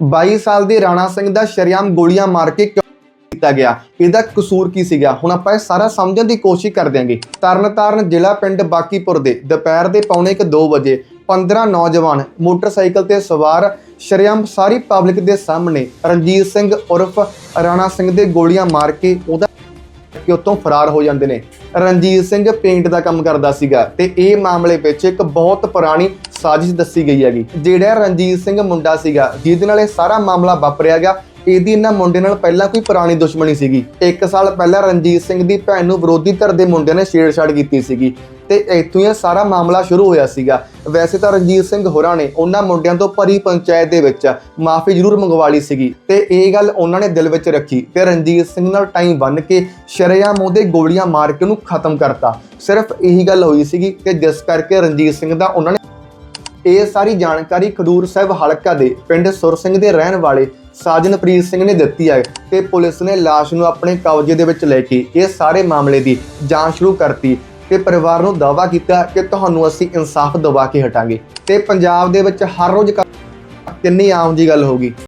22 ਸਾਲ ਦੇ ਰਾਣਾ ਸਿੰਘ ਦਾ ਸ਼ਰੇਆਮ ਗੋਲੀਆਂ ਮਾਰ ਕੇ ਕਿਉਂ ਕੀਤਾ ਗਿਆ? ਇਹਦਾ ਕਸੂਰ ਕੀ ਸੀਗਾ? ਹੁਣ ਆਪਾਂ ਇਹ ਸਾਰਾ ਸਮਝਣ ਦੀ ਕੋਸ਼ਿਸ਼ ਕਰ ਦਿਆਂਗੇ। ਤਰਨਤਾਰਨ ਜ਼ਿਲ੍ਹਾ ਪਿੰਡ ਬਾਕੀਪੁਰ ਦੇ ਦੁਪਹਿਰ ਦੇ ਪੌਣੇ ਕੁ 2 ਵਜੇ 15 ਨੌਜਵਾਨ ਮੋਟਰਸਾਈਕਲ ਤੇ ਸਵਾਰ ਸ਼ਰੇਆਮ ਸਾਰੀ ਪਬਲਿਕ ਦੇ ਸਾਹਮਣੇ ਰਣਜੀਤ ਸਿੰਘ ਉਰਫ ਰਾਣਾ ਸਿੰਘ ਦੇ ਗੋਲੀਆਂ ਮਾਰ ਕੇ ਉਹਦਾ ਕਿ ਉਤੋਂ ਫਰਾਰ ਹੋ ਜਾਂਦੇ ਨੇ। ਰਣਜੀਤ ਸਿੰਘ ਪੇਂਟ ਦਾ ਕੰਮ ਕਰਦਾ ਸੀਗਾ ਤੇ ਇਹ ਮਾਮਲੇ ਵਿੱਚ ਇੱਕ ਬਹੁਤ ਪੁਰਾਣੀ ਸਾਜ਼ਿਸ਼ ਦੱਸੀ ਗਈ ਹੈਗੀ। ਜਿਹੜਾ ਰਣਜੀਤ ਸਿੰਘ ਮੁੰਡਾ ਸੀਗਾ, ਜਿਹਦੇ ਨਾਲ ਇਹ ਸਾਰਾ ਮਾਮਲਾ ਵਾਪਰਿਆ ਗਿਆ, ਇਹਦੀ ਇਹਨਾਂ ਮੁੰਡੇ ਨਾਲ ਪਹਿਲਾਂ ਕੋਈ ਪੁਰਾਣੀ ਦੁਸ਼ਮਣੀ ਸੀਗੀ। ਇੱਕ ਸਾਲ ਪਹਿਲਾਂ ਰਣਜੀਤ ਸਿੰਘ ਦੀ ਭੈਣ ਨੂੰ ਵਿਰੋਧੀ ਧਿਰ ਦੇ ਮੁੰਡਿਆਂ ਨੇ ਛੇੜਛਾੜ ਕੀਤੀ ਸੀਗੀ। ਤੇ ਇੱਥੋਂ ਹੀ ਇਹ ਸਾਰਾ ਮਾਮਲਾ ਸ਼ੁਰੂ ਹੋਇਆ ਸੀਗਾ। ਵੈਸੇ ਤਾਂ ਰਣਜੀਤ ਸਿੰਘ ਹੋਰਾਂ ਨੇ ਉਹਨਾਂ ਮੁੰਡਿਆਂ ਤੋਂ ਭਰੀ ਪੰਚਾਇਤ ਦੇ ਵਿੱਚ ਮਾਫੀ ਜ਼ਰੂਰ ਮੰਗਵਾ ਲਈ ਸੀਗੀ ਤੇ ਇਹ ਗੱਲ ਉਹਨਾਂ ਨੇ ਦਿਲ ਵਿੱਚ ਰੱਖੀ। ਤੇ ਰਣਜੀਤ ਸਿੰਘ ਨਾਲ ਟਾਈਮ ਬੰਨ ਕੇ ਸ਼ਰੇਆਮ ਉਹਦੇ ਗੋਲੀਆਂ ਮਾਰ ਕੇ ਉਹਨੂੰ ਖਤਮ ਕਰਤਾ। ਸਿਰਫ ਇਹੀ ਗੱਲ ਹੋਈ ਸੀਗੀ ਕਿ ਜਿਸ ਕਰਕੇ ਰਣਜੀਤ ਸਿੰਘ ਦਾ ਉਹਨਾਂ ਨੇ ਇਹ ਸਾਰੀ ਜਾਣਕਾਰੀ ਖਡੂਰ ਸਾਹਿਬ ਹਲਕਾ ਦੇ ਪਿੰਡ ਸੁਰ ਸਿੰਘ ਦੇ ਰਹਿਣ ਵਾਲੇ ਸਾਜਨਪ੍ਰੀਤ ਸਿੰਘ ਨੇ ਦਿੱਤੀ ਹੈ ਤੇ ਪੁਲਿਸ ਨੇ ਲਾਸ਼ ਨੂੰ ਆਪਣੇ ਕਬਜ਼ੇ ਦੇ ਵਿੱਚ ਲੈ ਕੇ ਇਹ ਸਾਰੇ ਮਾਮਲੇ ਦੀ ਜਾਂਚ ਸ਼ੁਰੂ ਕਰਤੀ। ਤੇ ਪਰਿਵਾਰ ਨੂੰ ਦਾਅਵਾ ਕੀਤਾ ਕਿ ਤੁਹਾਨੂੰ ਅਸੀਂ ਇਨਸਾਫ ਦਿਵਾ ਕੇ ਹਟਾਂਗੇ। ਤੇ ਪੰਜਾਬ ਦੇ ਵਿੱਚ ਹਰ ਰੋਜ਼ ਕਿੰਨੀ ਆਮ ਜੀ ਗੱਲ ਹੋਗੀ